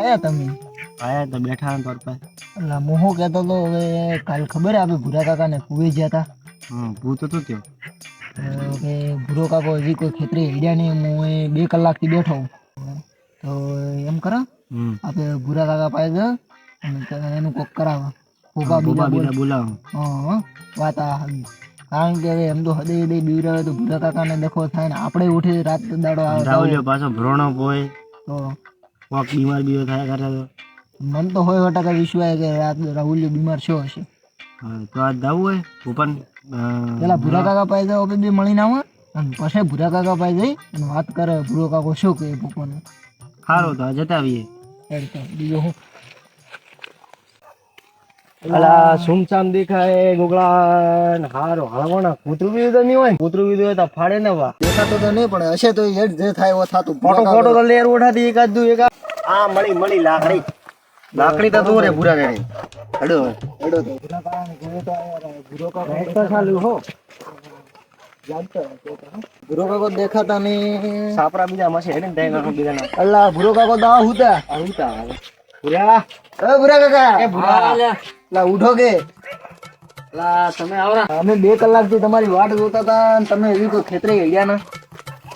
કયા તમે? આયા તો બેઠા ને પાસે. એટલે હું શું કહેતો તો હવે કાલ ખબર આપે ભૂરા કાકાને કુવે ગયા હતા હમ ભૂત હતું ત્યાં. કે ભૂરો કાકો હજી કોઈ ખેતરે હેડ્યા નહીં હું એ બે કલાકથી બેઠો તો એમ કરો આપણે ભૂરા કાકા પાસે અને એનું કોક કરાવો. બોબા બોલ બીજા બોલાવો. હા વાત આ કારણ કે હવે એમ તો હદે હદે બીવરાવે તો ભૂરા કાકાને દેખો થાય ને આપણે ઉઠી રાત દાડો આવે પાછો ભ્રોણો હોય તો કોક બીમાર બીમાર થયા કરે તો. મન તો હોય ટકા વિશ્વાસ કે રાત રાહુલ બીમાર શું હશે. તો આ જવું હોય? ભૂપન પેલા ભૂરા કાકા પાસે જાવ બે મળીને આવો અને પછી ભૂરા કાકા પાસે જઈ અને વાત કરે ભૂરો કાકો શું કહે ભૂપન સારું તો જતા આવીએ બીજો બીજું હું. અલા સુમસામ દેખાય ગોગળા હારો હળવણા કૂતરું બીજું તો નહીં હોય કૂતરું બીજું હોય તો ફાડે ને વા. દેખાતો તો નહીં પણ હશે તો હેડ જે થાય એવો થતું. ફોટો ફોટો તો લેર ઉઠાતી એકાદ દુ એકાદ હા મળી મળી લાકડી. લાકડી તો દૂર હે પૂરા ગણી હડો હડો તો ભૂરા કાકાને ગુરો તો ગુરો કા કાકો તો ચાલુ હો. ભૂરો કાકો દેખાતા નહીં સાપરા બીજા મસે હેડે ને તઈ બીજા અલ્લા ભૂરો કાકો દા હુતા. આવતા. પૂરા એ ભૂરા કાકા. એ ભૂરા. લા ઉઠો કે. લા તમે આવરા. અમે બે કલાકથી તમારી વાટ જોતા હતા તમે એવી કોઈ ખેતરે ગયા ના.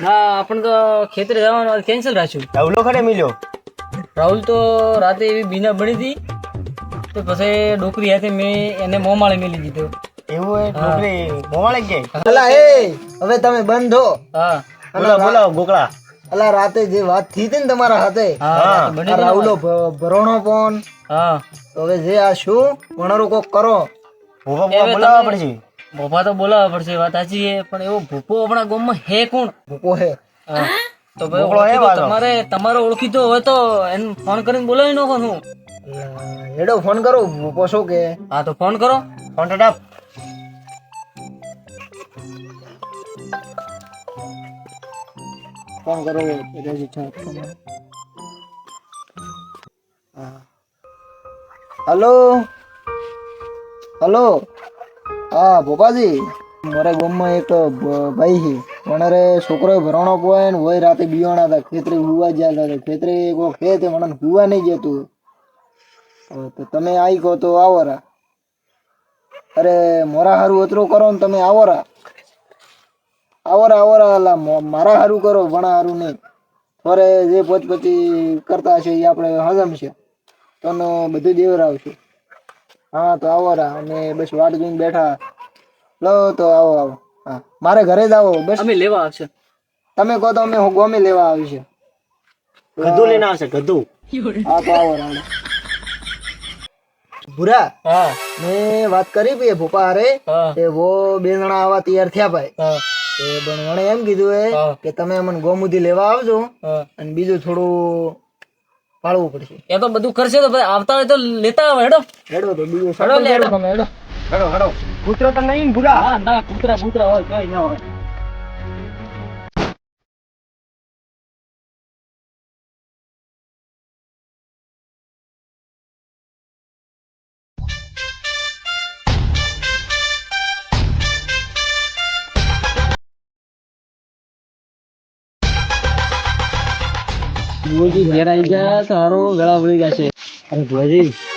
ના આપણે તો ખેતરે જવાનું કેન્સલ રાખ્યું. ખડે મિલ્યો. રાહુલ તો રાતે એવી બીના બની હતી તો પછી ડોકરી હાથે મેં એને મોમાળે મેલી દીધો. એવું હોય? છોકરી મોવાળે ગઈ અલા એ હવે તમે બંધ. હા. બોલો બોલો ગોકળા. અલા રાતે જે વાત થઈ હતી ને તમારા હાથે રાહુલો ભરોણો પણ હા. તો હવે જે આ શું? વણરો કોક કરો. ભૂપા બોલાવવા પડશે. ભોપા તો બોલાવવા પડશે વાત સાચી છે પણ એવો ભૂપો આપણા ગામમાં હે કોણ? ભૂપો હે. હા. તો ભાઈ તમારે તમારો ઓળખીતો હોય તો એને ફોન કરીને બોલાવી નાખો હું હેડો ફોન કરો પોસો કે? હા તો ફોન કરો. ફોન ટટાપ ફોન કરો. હલો હલો હા. ભોપાજી મારા ગામમાં એક ભાઈ છે. વણારે છોકરો ભરણો પોય ને હોય રાતે બિયોણા હતા, ખેતરે હુવા જ્યાં હતા ખેતરે કો ખે તે મને હુવા નહીં જતું તો તમે આવી કહો તો આવો રા અરે મોરા હારું અતરું કરો ને તમે આવો રા આવો રા આવો રા મારા હારું કરો ભણા હારું નહીં. ફરે જે પચપચી કરતા છે એ આપણે હજમશે તને બધું દેવરાવશું. હા, તો આવો રા અને બસ વાટ જોઈને બેઠા. લો, તો આવો આવો. હા. મારે ઘરે જ આવો બસ. અમે લેવા આવશે. તમે કહો તો અમે ગોમે લેવા આવીશું ગધું લઈને આવશે ગધું. હા તો આવો રાણે ભૂરા હા. મેં વાત કરી ભાઈ ભોપા હારે કે તે વો બે જણા આવા તૈયાર થયા ભાઈ. એ તે પણ એમ કીધું એ કે તમે અમને ગોમુદી લેવા આવજો અને બીજું થોડું પાળવું પડશે. એ તો બધું કરશે તો ભાઈ આવતા હોય તો લેતા આવે હેડો. હેડો તો બીજું હેડો લે, હેડો. તમે હેડો. હડો હડો કૂતરો તો નહીં ને ભૂરા હા ના કૂતરા કૂતરા હોય કઈ ના હોય ભુવાજી ઘેર આવી ગયા તારો ગળા વળી જશે અરે ભુવાજી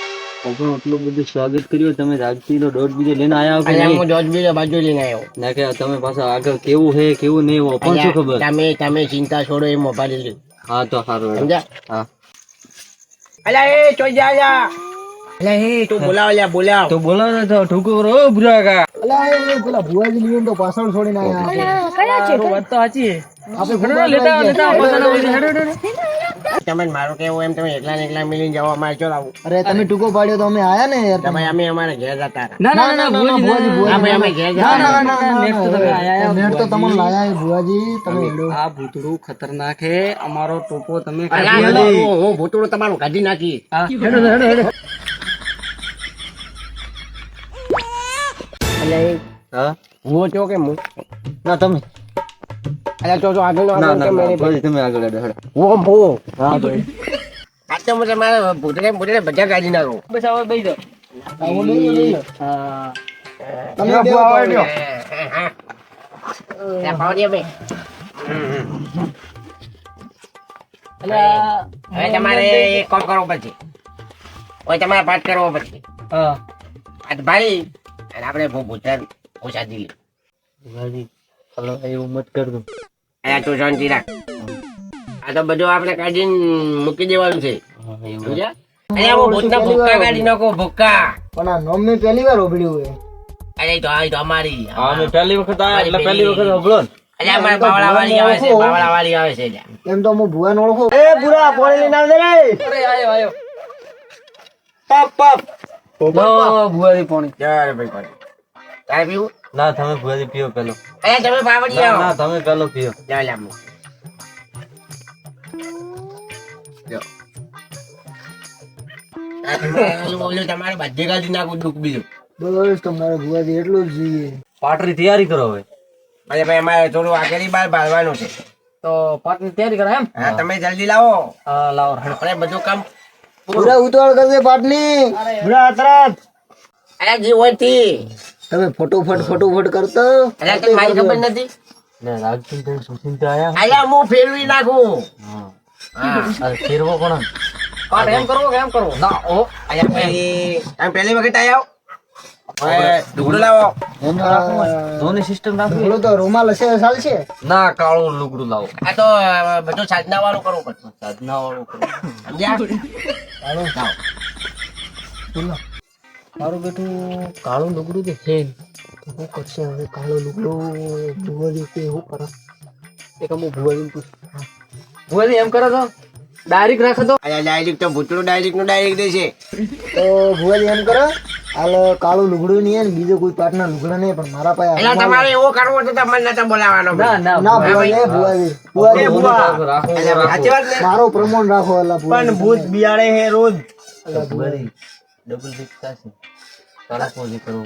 આપણું એટલું બધું સ્વાગત કર્યું તમે રાજથી તો દોઢ બીજો લઈને આવ્યા કે નહીં? હું દોઢ બીજો બાજુ લઈને આવ્યો. ના કે તમે પાછા આગળ કેવું છે કેવું નહીં એવું પણ શું ખબર? તમે તમે ચિંતા છોડો એ મોબાઈલ હા તો સારું સમજા હા. અલા એ ચોઈ જા તું બોલાવ લ્યા બોલાવ. તો બોલો તો ઠુકુ ઓ ભૂરા અલા પેલા ભુવાજી લીધું તો પાછળ છોડીને આયા વાત તો સાચી. આપણે હેડો લેતા લેતા પાછળ આવો, હેડો, હેડો, હેડો. તમે મારું કેવું એમ તમે એકલા એકલા મિલીને જાઓ અમારે ચો આવું અરે તમે ટૂંકો પાડ્યો તો અમે આયા ને યાર. તમે અમે અમારે ઘેર જતા ના ના ના ભુવાજી, ભુવાજી હા ભાઈ અમે ઘેર જતા ના, ના, ના, નેટ તો તમે આયા નેટ તો તમને લાયા ભુવાજી. તમે હેડો. આ ભૂતડું ખતરનાક હે અમારો ટોપો તમે કાઢી લો હું- ભૂતળું તમારું કાઢી નાખી. હેડો હેડો હેડો. એટલે હા? હું છો કે હું ના તમે. આગળ ના ના ના તમે આગળ હેડો. હું ભાઈ આ તો મને મારે બધા કાઢી નાખો બસ હવે જાઓ. લઈ લઈ હા. તમે. ત્યાં હવે તમારે એક કામ કરવો પછી હવે તમારે પાઠ કરવો પછી હા. ભાઈ અને આપણે ભૂતર ઓછા દિલી હલો એવું મત કરજો અહીંયા તું શાંતિ રાખ. આ તો બધું આપણે કાઢીને મૂકી દેવાનું છે. સમજ્યા? અહીંયા હું ભૂતના ભૂક્કા કાઢી નાખો ભૂક્કા પણ આ નોમ મેં પહેલી વાર ઓભળ્યું હોય. અરે તો આ તો અમારી અમે પહેલી વખત આયા એટલે પહેલી વખત સાંભળો ને. અરે અમારે બાવળા વાળી આવે છે બાવળા વાળી આવે છે એમ તો હું ભુવાને ઓળખું. એ બુરા પાણી લઈને આવજે રે અરે આયો આયો. પપ પપ. ભુવાજી પાણી. ચાલ ભાઈ પાણી. તારે પીવું? ના તમે ભુવાજી પીઓ પેલો. અહીંયા તમે પાવડી આવો. ના તમે પેલો પીઓ. લ્યો, લ્યો, મૂક. લ્યો. આ તમારે બધે કાઢી નાખું દુઃખ બીજું. બસ તમારે ભુવાજી એટલું જ જોઈએ. પાટરી તૈયારી કરો હવે. અરે ભાઈ અમારે થોડું આગળ બાર બાળવાનું છે. તો પાટની તૈયારી કરો એમ? હા તમે જલ્દી લાવો. હા લાવો. હેડો. બધું કામ પૂરા ઉતાવળ કરજે પાટની. પૂરા તરત અરે જી હોય તમે ફટોફટ ફટોફટ કરતો. અરે તને મારી ખબર નથી? ને રાજકીય તમે તો આયા. આયા હું ફેરવી નાખું. હા. ફેરવો કોણ કાટ એમ કરવો કે એમ કરવો? ના ઓ. આયા એમ પહેલી વખત આયા હવે લાવો. ધોની સિસ્ટમ રાખવી. તો રૂમાલ હશે ચાલશે. ના કાળું લુગડું લાવો. આ તો બધું સાધના વાળું કરવું પડશે. સાધના વાળું કરો સમજ્યા લાવો. મારું બેટું કાળું લુગડું છે હે. કરશે હવે કાળું લુગડું? ભુવાજી કે શું કરે? એક અમુક ભુવાજી પૂછ. ભુવાજી એમ કરો તો. ડાયરેક્ટ રાખો તો. અલ્યા ડાયરેક્ટ તો ભૂતળું ડાયરેક્ટનું ડાયરેક્ટ દેશે. તો ભુવાજી એમ કરે. હાલ કાળું લુગડું નહીં ને બીજો કોઈ પાટના લુગડા નહીં પણ મારા પાસે એટલે તમારે એવો કરવો તો તમને નતા બોલાવાનો ના ના ના વાત ને મારો પ્રમાણ રાખો એટલે પણ ભૂત બિયાડે હે રોજ. ડબલ ફિક્સ થશે તારા પોઝી કરો.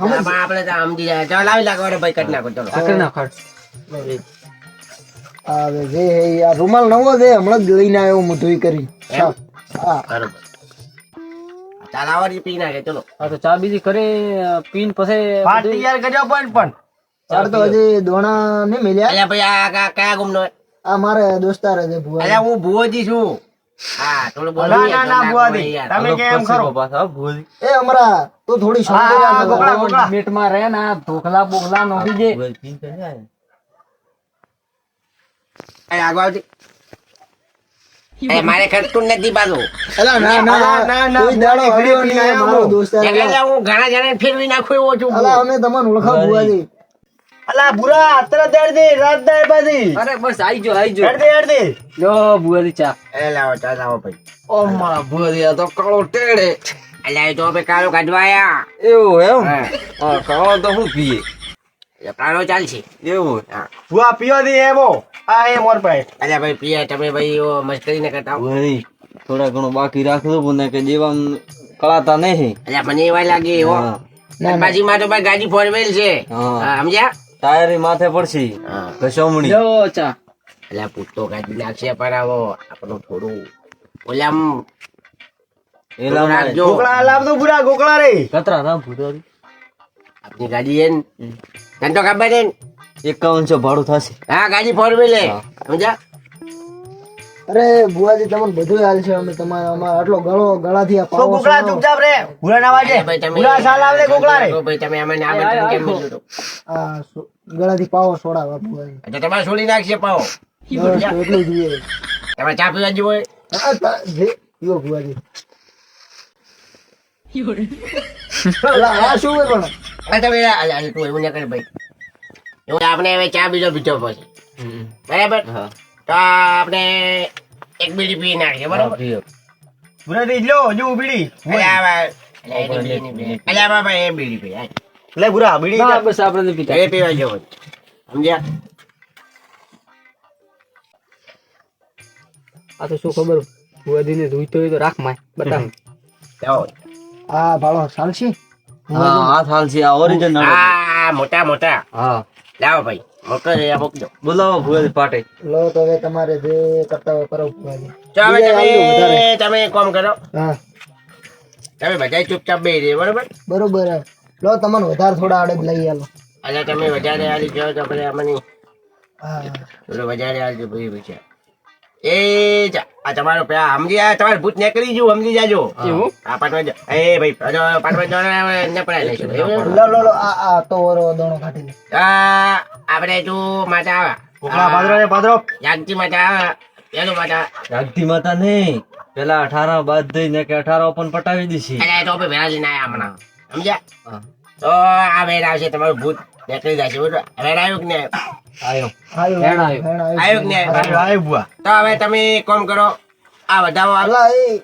આમાં આપણે તો સમજી જાય. ચાલ લાવી લાગો ભાઈ કટ નાખો ચલો. આકરી ના ખડ હવે જે હે આ રૂમાલ નવો છે હમણાં જ લઈને આવ્યો હું ધોઈ કરી? હા. બરોબર. ચાલ પી નાખે ચલો. હા તો ચા બીજી કરી પીન પછી બધું- તૈયાર કરજો પણ પણ. ચાર તો હજી દોણા નહીં મળ્યા અલ્યા ભાઈ આ કયા ગુમનો આ મારે દોસ્તાર છે ભુવા અલ્યા હું ભુવોજી છું. હા થોડું બોલો ના, ના, ના, ભુવાજી. તમે કેમ ખરો? પાછા ભૂલ એ અમરા તું થોડી શાંતિ રાખ. ગોકળા, ગોકળા. મીટમાં રહે ને આ ઢોકલા બોકલા નોખી દે. અલ્યા આગળ મારે ખર્ચતું નથી પાછું. ના ના ના, ના, કોઈ દાડો હળ્યો નહીં, એ મારો દોસ્તાર છે. એટલે હું ઘણા જણા ફેરવી નાખું એવો છું. અલા અમે તમને ઓળખાવ ભુવાજી. અલા બુરા અત્યારે દેડ રાત દે બાજી અરે બસ આઈ જો આઈ જો. દેડ દે દેડ દે. ચા. એ લાવો ચા લાવો ભાઈ. ઓ મારા ભૂરી આ તો કાળો ટેડે. અલ્યા એ તો આપણે કાળો કાઢવા આયા. એવું એમ? હા. હા કાળો તો હું પીએ. કાળો ચાલશે. એવું? હા. ભૂઆ પીવા દે એમો આ એ મોર ભાઈ અલ્યા ભાઈ પિયા તમે ભાઈ એવો મસ્કરી ને કરતા હો. થોડા ઘણું બાકી રાખજો પણ કે દેવા કળાતા નહીં. અલ્યા મને એવા લાગે એવો બાજી માં તો ભાઈ ગાડી ફોરવેલ છે. હા. હા, સમજ્યા? ટાયરી માથે પડશે. ઘસોમણી. જો ચા. અલ્યા પૂછતો ગાડી નાખશે પણ આવો આપણું થોડું ઓલામ એલા ગોકળા રાખજો. તો લાવતો બુરા ગોકળા રે. કતરા ના ભૂરી આપની ગાડી એન તને તો ખબર છે એકાવનસો ભાડું થશે. હા ગાડી ફોર હે. સમજા અરે ભુવાજી તમને બધું હાલ છે. અમે તમારા અમારા આટલો ગળો ગળાથી આ પાવો ગોકળા સોનો. ચૂપચાપ રે? ભૂરા ના વાજે. ભૂરા સાલ આવે ગોકળા રે ભાઈ તમે અમે ના બધું કેમ બોલો તો? આ ગળાથી પાવો સોડાવા ભુવાજી એટલે તમારે છોડી નાખશે પાવો. એટલું જોઈએ. તમે ચા પીવા જીવો હોય? આ યો જે પીવો ભુવાજી અલા, આ શું હોય પણ? તમે આ- આ- આ તું એવું ના કર ભાઈ. એવું આપણે હવે ચા બીજો પીધો પછી. બરાબર? તો આપણે એક બીડી પી નાખીએ બરાબર? દે લો જો બીડી અલ્યા આ- અલ્યા એની બીડી ની પી. અલ્યા બાબા એ બીડી પી લે ભૂરા બીડી ના બસ આપણે પીતા. એ પીવા જેવો સમજ્યા? આ તો શું ખબર? ભુવાજી જોઈતો હોય તો રાખ માય બતાવ. આ ભાળો ચાલશે? હા. આ થાલ છે આ ઓરિજિનલ આ મોટા મોટા. હા. લાવો ભાઈ મોટો આ મૂકજો. બોલાવો ભૂરા પાટે. લો તો હવે તમારે જે કરતા હોય કરો ભુવાજી તો હવે બીજા આવજો તમે વધારે. તમે કામ કરો. હા. તમે બધા ચૂપચાપ બે રહે બરોબર? બરોબર. લો તમને વધારે થોડા આડે લઈ આલો. એટલે તમે વધારે હાલી જાઓ તો પછી અમને વધારે હાલજો ભાઈ પછી. એ જા, આ તમારો સમજી આ તમારે ભૂત નીકળી ગયું સમજી જાજો. આ પાટવા એ ભાઈ હજો પાટવા જો ને પડાઈ લઈશું. લો લો લો આ આ તો ઓરો દોણો કાઢી આ આપણે જો માતા આવે. કોકલા ભાદરો ને ભાદરો. જાગતી માતા આવે. પેલો માતા. જાગતી માતા નહીં. પેલા અઠારા બાદ દઈને કે અઠારા પણ પટાવી દીધી અરે તો ભેળા લઈને આયા હમણાં. સમજ્યા? તો આ વેર છે તમારું ભૂત. નીકળી જશે બરોબર વેર આવ્યું કે નહીં આયો આયો આવ્યો. આવ્યો. કે નહીં આવ્યું? બુઆ. તો હવે તમે કોમ કરો. આ વધાવો આવે એ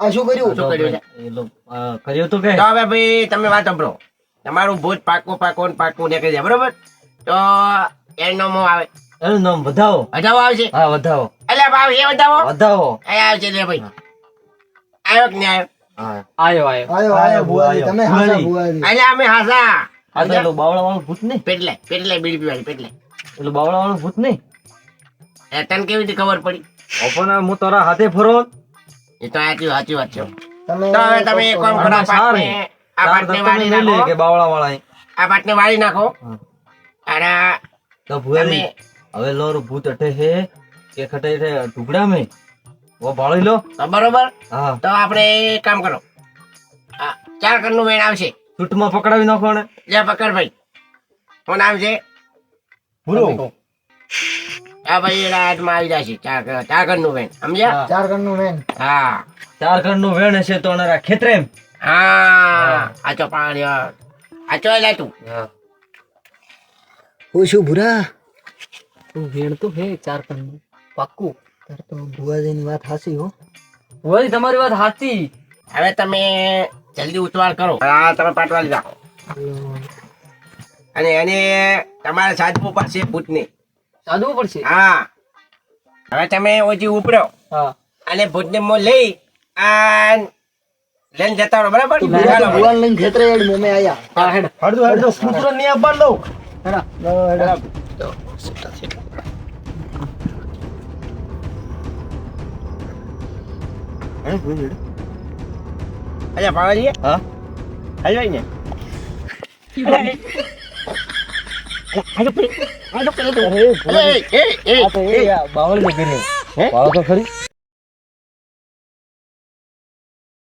આ શું કર્યું? શું કર્યું છે? એ લો, અ, કર્યું તો કે? તો હવે ભાઈ તમે વાત સાંભળો. તમારું ભૂત પાકું પાકું પાકું નીકળી જાય બરોબર? તો એનો મો આવે? એનું નામ વધાવો. વધાવો આવશે? હા વધાવો. એટલે ભાવ એ વધાવો? વધાવો. એ આવશે લે ભાઈ. આવ્યો કે નહીં આવ્યો? આવ્યો આયો આયો આયો આયો બુઆજી. તમે હાસા બુઆજી. એટલે અમે હાસા. તો બાવળા વાળું ભૂત નહીં. પેટલે પેટલે બીડી પીવાની પેટલે. એટલે બાવળા વાળું ભૂત નહીં. એ તને કેવી રીતે ખબર પડી? ઓપન હું તારા હાથે ફરો. એ તો સાચી સાચી વાત છે. તમે હવે તમે એક કામ કરો આ પાટને આ પાટને વાળી કે બાવળા વાળા આ પાટને વાળી નાખો. હા. અને તો તમે હવે લોર ભૂત અઠે છે કે ખટે છે ટુકડા મે. ઓ ભાળી લો. બરોબર? હા. તો આપણે એક કામ કરો. આ ચાર કરનું મેળ આવશે. સૂટમાં પકડાવી નાખો ને લે પકડ ભાઈ. શું નામ છે? પૂરો આ ભાઈ એના હાથમાં આવી જશે. ચાર કણ- ચાર કણનું વેણ. સમજ્યા? ચાર કણનું મેન હા. ચાર ખંડનું વેણ છે તો અનારા ખેતરે એમ. હા. આચો પાણી આચો ચો લે તું? ઓ શું ભૂરા. તું વેણ તો હે ચાર કણ પાક્કું. તાર તો ભુવાજીની વાત હાસી હો. ભુવાજી તમારી વાત સાચી હવે તમે જલ્દી ઉતવાળ કરો. હા તમે પાટવા લીધા. અને એને તમારે સાધવું પડશે ભૂતને. સાધવું પડશે? હા. હવે તમે ઓછી ઉપડો. હા. અને ભૂતને મો લઈ અને લઈને જતા રહો બરાબર? ભગવાન લઈને ખેતરે હેડ મોમે આયા. હા. હેડ હળદો હળદો સૂત્રની આપવા દઉં હેડા. હેડા હેડ અચ્છા પાવાજી હા હાલ ને બાવળ તો ખરી